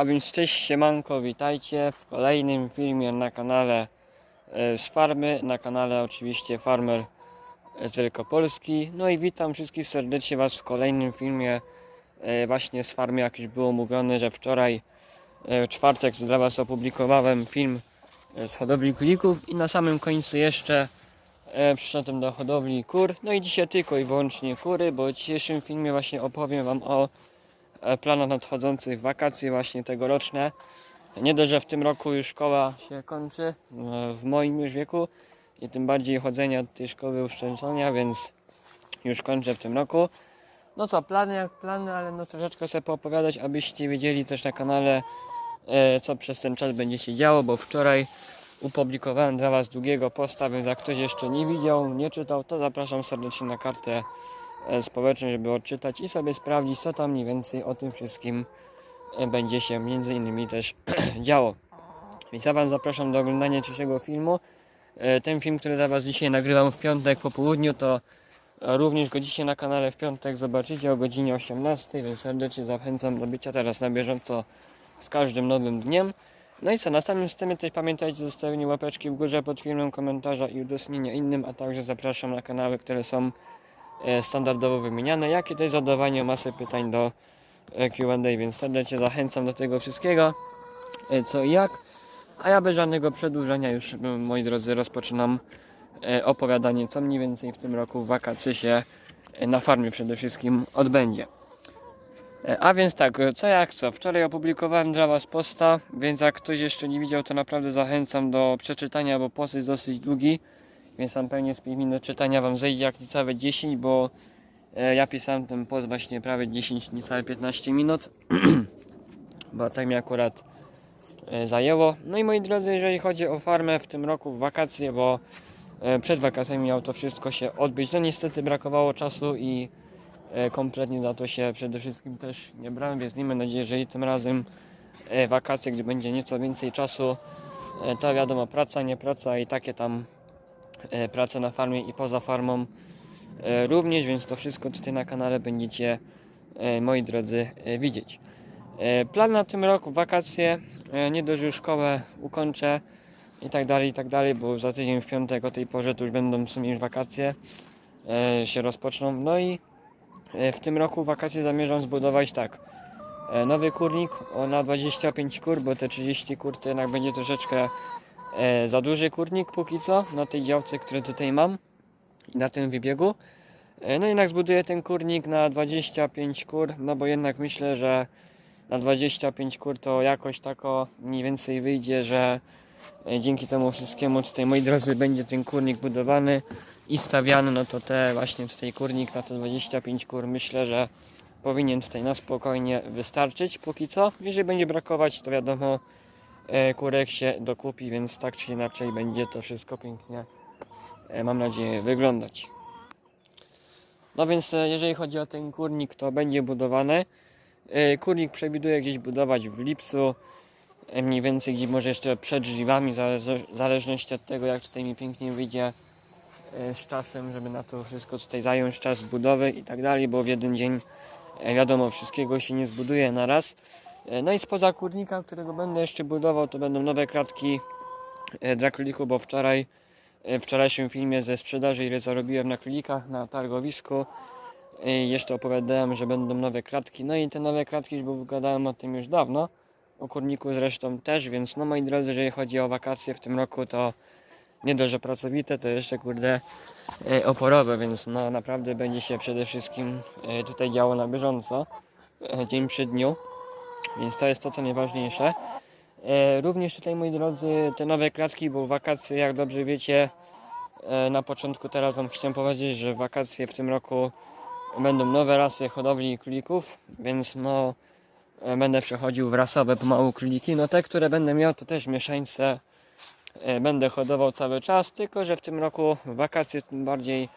A więc cześć siemanko, witajcie w kolejnym filmie na kanale e, z farmy, na kanale oczywiście Farmer z Wielkopolski. No i witam wszystkich serdecznie Was w kolejnym filmie e, właśnie z farmy, jak już było mówione, że wczoraj e, w czwartek dla Was opublikowałem film z hodowli królików i na samym końcu jeszcze przyszedłem do hodowli kur. No i dzisiaj tylko i wyłącznie kury, bo w dzisiejszym filmie właśnie opowiem Wam o planach nadchodzących wakacji właśnie tegoroczne. Nie dość, że w tym roku już szkoła się kończy, e, w moim już wieku i tym bardziej chodzenia do tej szkoły uszczęszczania, więc już kończę w tym roku. No co, plany jak plany, ale no troszeczkę sobie poopowiadać, abyście wiedzieli też na kanale, e, co przez ten czas będzie się działo, bo wczoraj upublikowałem dla Was długiego posta, więc jak ktoś jeszcze nie widział, nie czytał, to zapraszam serdecznie na kartę e, społeczną, żeby odczytać i sobie sprawdzić, co tam mniej więcej o tym wszystkim e, będzie się między innymi też działo. Więc ja Was zapraszam do oglądania dzisiejszego filmu. E, Ten film, który dla Was dzisiaj nagrywam w piątek po południu, to również go dzisiaj na kanale w piątek zobaczycie o godzinie 18, więc serdecznie zachęcam do bycia teraz na bieżąco z każdym nowym dniem. No i co, na samym też pamiętajcie o zostawieniu łapeczki w górze pod filmem, komentarza i udostępnienia innym, a także zapraszam na kanały, które są standardowo wymieniane, jak i też zadawanie masy pytań do e, Q&A, więc serdecznie zachęcam do tego wszystkiego, e, co i jak. A ja bez żadnego przedłużenia już, moi drodzy, rozpoczynam e, opowiadanie, co mniej więcej w tym roku w wakacje się e, na farmie przede wszystkim odbędzie. E, A więc tak, e, co jak co. Wczoraj opublikowałem Was posta, więc jak ktoś jeszcze nie widział, to naprawdę zachęcam do przeczytania, bo post jest dosyć długi, więc tam pewnie z 5 minut czytania Wam zejdzie jak niecałe 10, bo e, ja pisałem ten post właśnie prawie 10, niecałe 15 minut, bo tak mi akurat e, zajęło. No i moi drodzy, jeżeli chodzi o farmę w tym roku, w wakacje, bo e, przed wakacjami miało to wszystko się odbyć, no niestety brakowało czasu i kompletnie za to się przede wszystkim też nie brałem, więc miejmy nadzieję, że i tym razem wakacje, gdzie będzie nieco więcej czasu, to wiadomo, praca, nie praca i takie tam e, prace na farmie i poza farmą e, również, więc to wszystko tutaj na kanale będziecie, e, moi drodzy, widzieć. Plan na tym roku, wakacje, nie dość, już szkołę ukończę i tak dalej, i tak dalej, bo za tydzień w piątek o tej porze to już będą w sumie już wakacje się rozpoczną. No i w tym roku wakacje zamierzam zbudować tak. Nowy kurnik na 25 kur, bo te 30 kur to jednak będzie troszeczkę e, za duży kurnik póki co na tej działce, które tutaj mam i na tym wybiegu. E, No jednak zbuduję ten kurnik na 25 kur, no bo jednak myślę, że na 25 kur to jakoś tako mniej więcej wyjdzie, że e, dzięki temu wszystkiemu tutaj moi drodzy będzie ten kurnik budowany i stawiany, no to te właśnie tutaj kurnik na te 25 kur myślę, że powinien tutaj na spokojnie wystarczyć póki co. Jeżeli będzie brakować, to wiadomo kurek się dokupi, więc tak czy inaczej będzie to wszystko pięknie e, mam nadzieję wyglądać. No więc e, jeżeli chodzi o ten kurnik, to będzie budowany. E, Kurnik przewiduję gdzieś budować w lipcu, e, mniej więcej gdzieś może jeszcze przed zależy- w zależności od tego jak tutaj mi pięknie wyjdzie e, z czasem, żeby na to wszystko tutaj zająć czas budowy i tak dalej, bo w jeden dzień e, wiadomo wszystkiego się nie zbuduje na raz. E, No i spoza kurnika, którego będę jeszcze budował, to będą nowe klatki e, dla królików, bo wczoraj e, w wczorajszym filmie ze sprzedaży, ile zarobiłem na królikach na targowisku, jeszcze opowiadałem, że będą nowe klatki. No i te nowe klatki, już bo gadałem o tym już dawno. O kurniku zresztą też, więc no moi drodzy, jeżeli chodzi o wakacje w tym roku, to nie dość, że pracowite, to jeszcze kurde oporowe, więc no naprawdę będzie się przede wszystkim tutaj działo na bieżąco, dzień przy dniu, więc to jest to, co najważniejsze. E, Również tutaj, moi drodzy, te nowe klatki, bo wakacje, jak dobrze wiecie, e, na początku teraz Wam chciałem powiedzieć, że wakacje w tym roku będą nowe rasy hodowli królików, więc no e, będę przechodził w rasowe pomału króliki. No te, które będę miał, to też mieszańce będę hodował cały czas, tylko że w tym roku wakacje tym bardziej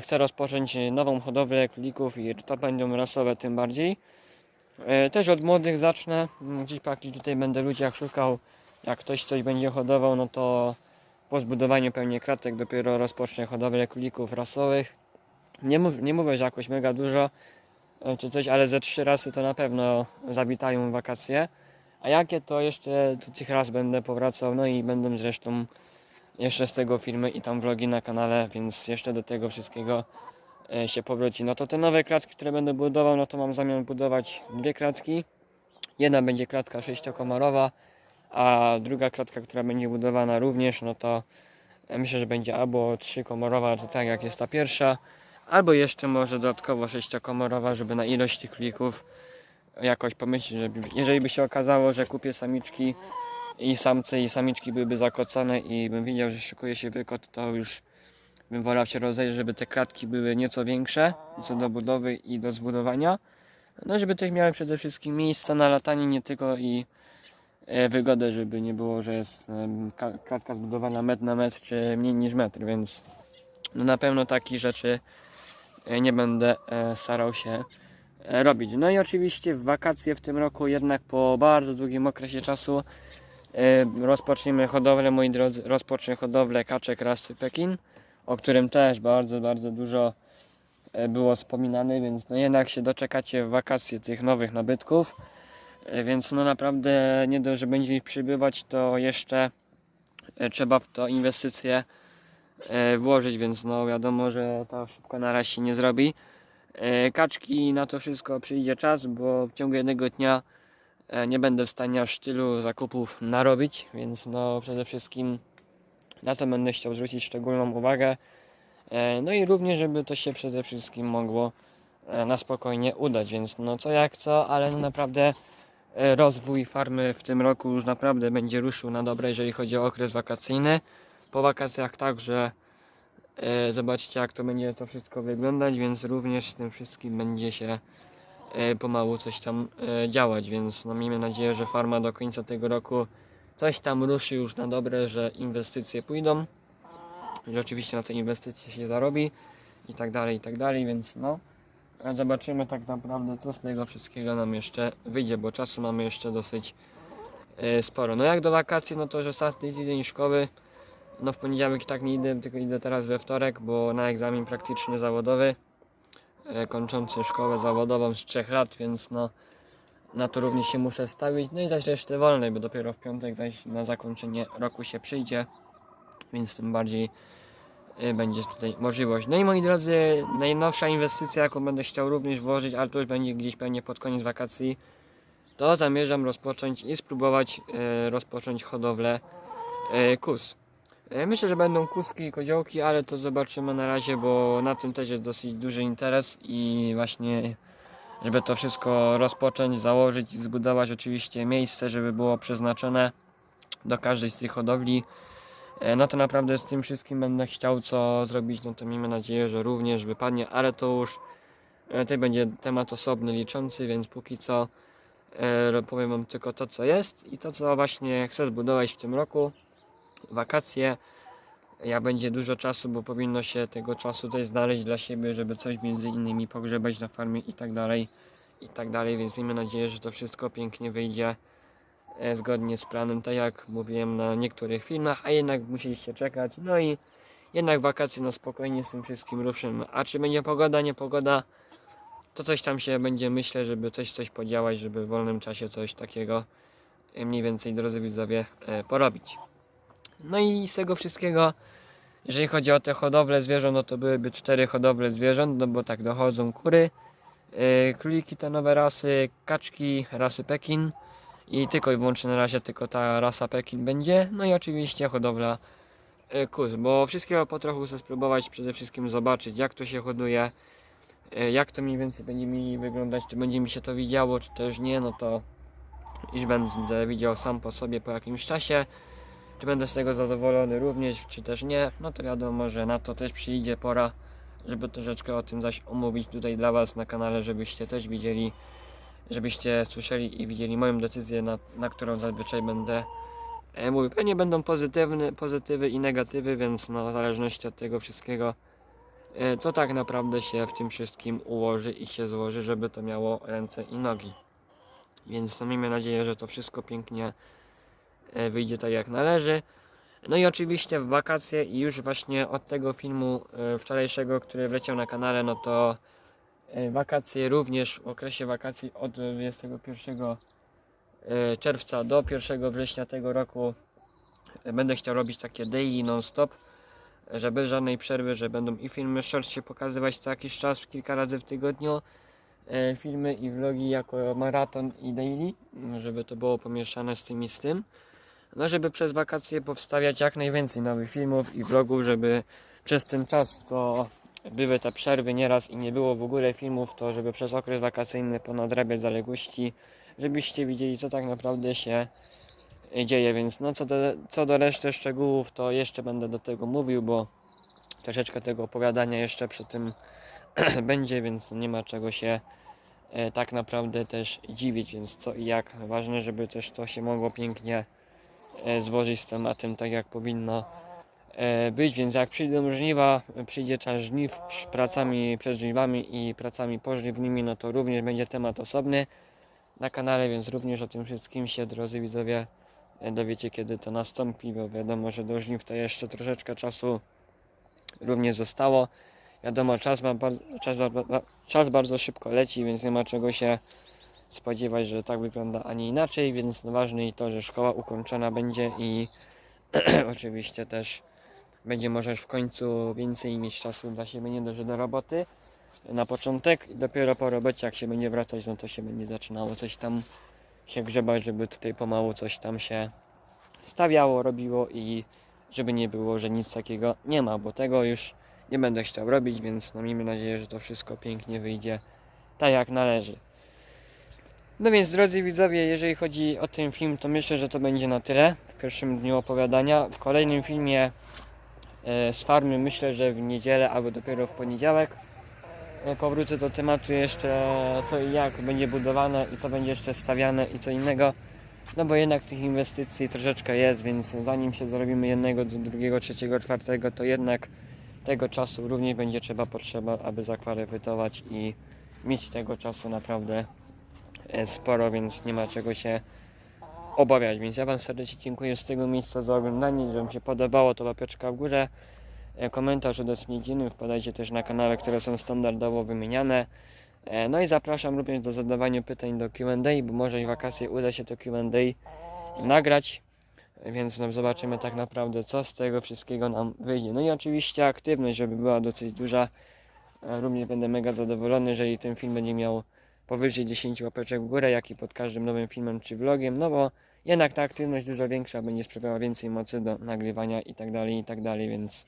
chcę rozpocząć nową hodowlę królików i to będą rasowe tym bardziej. E, Też od młodych zacznę, Mm, jakichś tutaj będę ludziach szukał, jak ktoś coś będzie hodował, no to po zbudowaniu pewnie kratek dopiero rozpocznę hodowlę królików rasowych. Nie, mów, nie mówię, że jakoś mega dużo e, czy coś, ale ze trzy razy to na pewno zawitają wakacje. A jakie to jeszcze do tych raz będę powracał, no i będą zresztą jeszcze z tego filmy i tam vlogi na kanale, więc jeszcze do tego wszystkiego się powróci. No to te nowe klatki, które będę budował, no to mam zamiar budować dwie klatki. Jedna będzie klatka sześciokomorowa, a druga klatka, która będzie budowana również, no to ja myślę, że będzie albo trzykomorowa, to tak jak jest ta pierwsza, albo jeszcze może dodatkowo sześciokomorowa, żeby na ilość tych królików jakoś pomyśleć, żeby jeżeli by się okazało, że kupię samiczki i samce i samiczki byłyby zakocone i bym widział, że szykuje się wykot, to już bym wolał się rozejrzeć, żeby te klatki były nieco większe co do budowy i do zbudowania. No żeby też miały przede wszystkim miejsca na latanie nie tylko i e, wygodę, żeby nie było, że jest klatka zbudowana metr na metr czy mniej niż metr, więc no na pewno takich rzeczy e, nie będę e, starał się robić. No i oczywiście w wakacje w tym roku jednak po bardzo długim okresie czasu rozpoczniemy hodowlę, moi drodzy, rozpocznę hodowlę kaczek rasy Pekin, o którym też bardzo, bardzo dużo e, było wspominane, więc no jednak się doczekacie w wakacje tych nowych nabytków. E, Więc no naprawdę nie dość, że będzie ich przybywać, to jeszcze e, trzeba w to inwestycje włożyć, więc no wiadomo, że to szybko na raz się nie zrobi. Kaczki na to wszystko przyjdzie czas, bo w ciągu jednego dnia nie będę w stanie aż tylu zakupów narobić, więc no przede wszystkim na to będę chciał zwrócić szczególną uwagę. E, No i również, żeby to się przede wszystkim mogło e, na spokojnie udać, więc no co jak co, ale no naprawdę e, rozwój farmy w tym roku już naprawdę będzie ruszył na dobre, jeżeli chodzi o okres wakacyjny. Po wakacjach także zobaczcie jak to będzie to wszystko wyglądać, więc również z tym wszystkim będzie się pomału coś tam działać, więc no miejmy nadzieję, że farma do końca tego roku coś tam ruszy już na dobre, że inwestycje pójdą, że oczywiście na te inwestycje się zarobi i tak dalej, i tak dalej, więc no. Zobaczymy tak naprawdę co z tego wszystkiego nam jeszcze wyjdzie, bo czasu mamy jeszcze dosyć e, sporo. No jak do wakacji, no to już ostatni tydzień szkoły, no w poniedziałek tak nie idę, tylko idę teraz we wtorek, bo na egzamin praktyczny zawodowy, e, kończący szkołę zawodową z 3 lat, więc no na to również się muszę stawić. No i zaś resztę wolnej, bo dopiero w piątek zaś na zakończenie roku się przyjdzie, więc tym bardziej y, będzie tutaj możliwość. No i moi drodzy, najnowsza inwestycja, jaką będę chciał również włożyć, ale to już będzie gdzieś pewnie pod koniec wakacji, to zamierzam rozpocząć i spróbować y, rozpocząć hodowlę y, kus. Myślę, że będą kuski i koziołki, ale to zobaczymy na razie, bo na tym też jest dosyć duży interes i właśnie żeby to wszystko rozpocząć, założyć, zbudować oczywiście miejsce, żeby było przeznaczone do każdej z tych hodowli. E, No to naprawdę z tym wszystkim będę chciał co zrobić, no to miejmy nadzieję, że również wypadnie, ale to już e, to będzie temat osobny liczący, więc póki co e, powiem wam tylko to co jest i to co właśnie chcę zbudować w tym roku. Wakacje, ja będzie dużo czasu, bo powinno się tego czasu też znaleźć dla siebie, żeby coś między innymi pogrzebać na farmie i tak dalej, i tak dalej, więc miejmy nadzieję, że to wszystko pięknie wyjdzie e, zgodnie z planem, tak jak mówiłem na niektórych filmach, a jednak musieliście czekać, no i jednak wakacje, no spokojnie z tym wszystkim ruszymy, a czy będzie pogoda, nie pogoda, to coś tam się będzie, myślę, żeby coś, coś podziałać, żeby w wolnym czasie coś takiego e, mniej więcej, drodzy widzowie, e, porobić. No i z tego wszystkiego, jeżeli chodzi o te hodowle zwierząt, no to byłyby cztery hodowle zwierząt, no bo tak dochodzą kury, yy, króliki te nowe rasy, kaczki rasy Pekin i tylko i wyłącznie na razie tylko ta rasa Pekin będzie, no i oczywiście hodowla yy, bo wszystkiego po trochu chcę spróbować przede wszystkim zobaczyć jak to się hoduje, yy, jak to mniej więcej będzie mi wyglądać, czy będzie mi się to widziało, czy też nie, no to już będę widział sam po sobie po jakimś czasie. Czy będę z tego zadowolony również, czy też nie, no to wiadomo, że na to też przyjdzie pora, żeby troszeczkę o tym zaś omówić tutaj dla Was na kanale, żebyście też widzieli, żebyście słyszeli i widzieli moją decyzję, na, na którą zazwyczaj będę e, mówił. Pewnie będą pozytywne, pozytywy i negatywy, więc no, w zależności od tego wszystkiego, e, co tak naprawdę się w tym wszystkim ułoży i się złoży, żeby to miało ręce i nogi. Więc no, miejmy nadzieję, że to wszystko pięknie wyjdzie tak jak należy. No i oczywiście w wakacje i już właśnie od tego filmu e, wczorajszego, który wleciał na kanale, no to e, wakacje również w okresie wakacji od 21 e, czerwca do 1 września tego roku e, będę chciał robić takie daily non-stop, e, że bez żadnej przerwy, że będą i filmy short się pokazywać co jakiś czas, kilka razy w tygodniu, e, filmy i vlogi jako maraton i daily, m, żeby to było pomieszane z tym i z tym. No, żeby przez wakacje powstawiać jak najwięcej nowych filmów i vlogów, żeby przez ten czas, co były te przerwy nieraz i nie było w ogóle filmów, to żeby przez okres wakacyjny ponadrabiać zaległości, żebyście widzieli, co tak naprawdę się dzieje. Więc no, co, do, co do reszty szczegółów, to jeszcze będę do tego mówił, bo troszeczkę tego opowiadania jeszcze przy tym będzie, więc nie ma czego się e, tak naprawdę też dziwić, więc co i jak. Ważne, żeby też to się mogło pięknie złożyć z tematem tak jak powinno e, być, więc jak przyjdą żniwa, przyjdzie czas żniw pracami przed żniwami i pracami pożniwnymi, no to również będzie temat osobny na kanale, więc również o tym wszystkim się, drodzy widzowie, e, dowiecie kiedy to nastąpi, bo wiadomo, że do żniw to jeszcze troszeczkę czasu również zostało. Wiadomo, czas, ma czas, czas bardzo szybko leci, więc nie ma czego się spodziewać, że tak wygląda, a nie inaczej, więc ważne i to, że szkoła ukończona będzie i oczywiście też będzie możesz w końcu więcej mieć czasu dla siebie, nie dość, do roboty na początek i dopiero po robocie jak się będzie wracać, no to się będzie zaczynało coś tam się grzebać, żeby tutaj pomału coś tam się stawiało, robiło i żeby nie było, że nic takiego nie ma, bo tego już nie będę chciał robić, więc no miejmy nadzieję, że to wszystko pięknie wyjdzie tak jak należy. No więc drodzy widzowie, jeżeli chodzi o ten film, to myślę, że to będzie na tyle w pierwszym dniu opowiadania. W kolejnym filmie e, z farmy myślę, że w niedzielę albo dopiero w poniedziałek e, powrócę do tematu jeszcze co i jak będzie budowane i co będzie jeszcze stawiane i co innego. No bo jednak tych inwestycji troszeczkę jest, więc zanim się zrobimy jednego, drugiego, trzeciego, czwartego, to jednak tego czasu również będzie trzeba potrzeba, aby zakwaryfikować i mieć tego czasu naprawdę sporo, więc nie ma czego się obawiać. Więc ja Wam serdecznie dziękuję z tego miejsca za oglądanie. Jeżeli Wam się podobało, to łapeczka w górze, e, komentarz udostępnić innym. Wpadajcie też na kanale, które są standardowo wymieniane. E, No i zapraszam również do zadawania pytań do Q&A, bo może w wakacje uda się to Q&A nagrać. Więc no, zobaczymy tak naprawdę, co z tego wszystkiego nam wyjdzie. No i oczywiście aktywność, żeby była dosyć duża. E, Również będę mega zadowolony, jeżeli ten film będzie miał powyżej 10 łapeczek w górę, jak i pod każdym nowym filmem czy vlogiem, no bo jednak ta aktywność dużo większa będzie sprawiała więcej mocy do nagrywania i tak dalej, i tak dalej, więc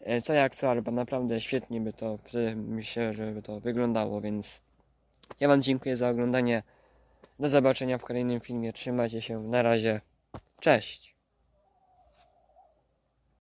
e, co jak co, ale naprawdę świetnie by to, myślę, żeby to wyglądało, więc ja Wam dziękuję za oglądanie. Do zobaczenia w kolejnym filmie. Trzymajcie się. Na razie. Cześć.